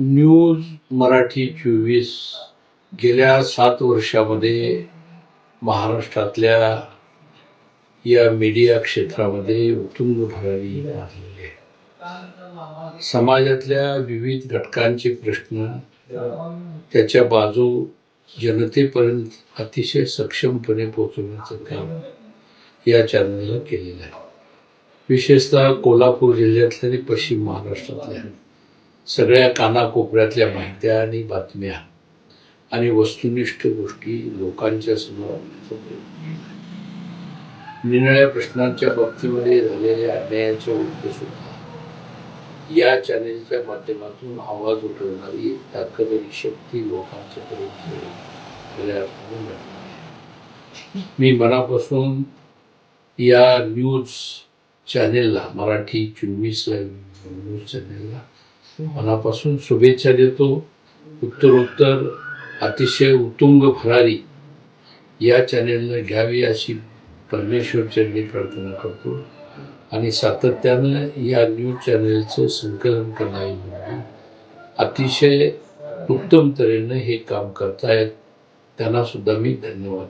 News Marathi चोवीस गेल्या सात वर्षामध्ये महाराष्ट्रातल्या या मीडिया क्षेत्रामध्ये उत्तुंग भरारी मारलेली आहे. समाजातल्या विविध घटकांचे प्रश्न त्याच्या बाजू जनतेपर्यंत अतिशय सक्षमपणे पोहोचवण्याचं काम या चॅनलनं केलेलं आहे. विशेषतः कोल्हापूर जिल्ह्यातल्या आणि पश्चिम महाराष्ट्रातल्या. सगळ्या कानाकोपऱ्यातल्या माहित्या आणि बातम्या आणि वस्तुनिष्ठ गोष्टी लोकांच्या समोर आणण्याचा निराळ्या प्रश्नांच्या बाबतीमध्ये झालेल्या अन्यायाच्या विरुद्ध सुद्धा या चॅनेलच्या माध्यमातून आवाज उठवणारी एक ताकद आणि शक्ती लोकांच्या पर्यंत मी मनापासून या न्यूज चॅनेलला मराठी चोवीस न्यूज चॅनेलला मनापासून शुभेच्छा देतो. उत्तरोत्तर अतिशय उत्तुंग फरारी या चॅनेलनं घ्यावी अशी परमेश्वरचरणी प्रार्थना करतो. आणि सातत्यानं या न्यूज चॅनेलचं संकलन करणारी मुलगी अतिशय उत्तम तऱ्हेनं हे काम करतायत. त्यांना सुद्धा मी धन्यवाद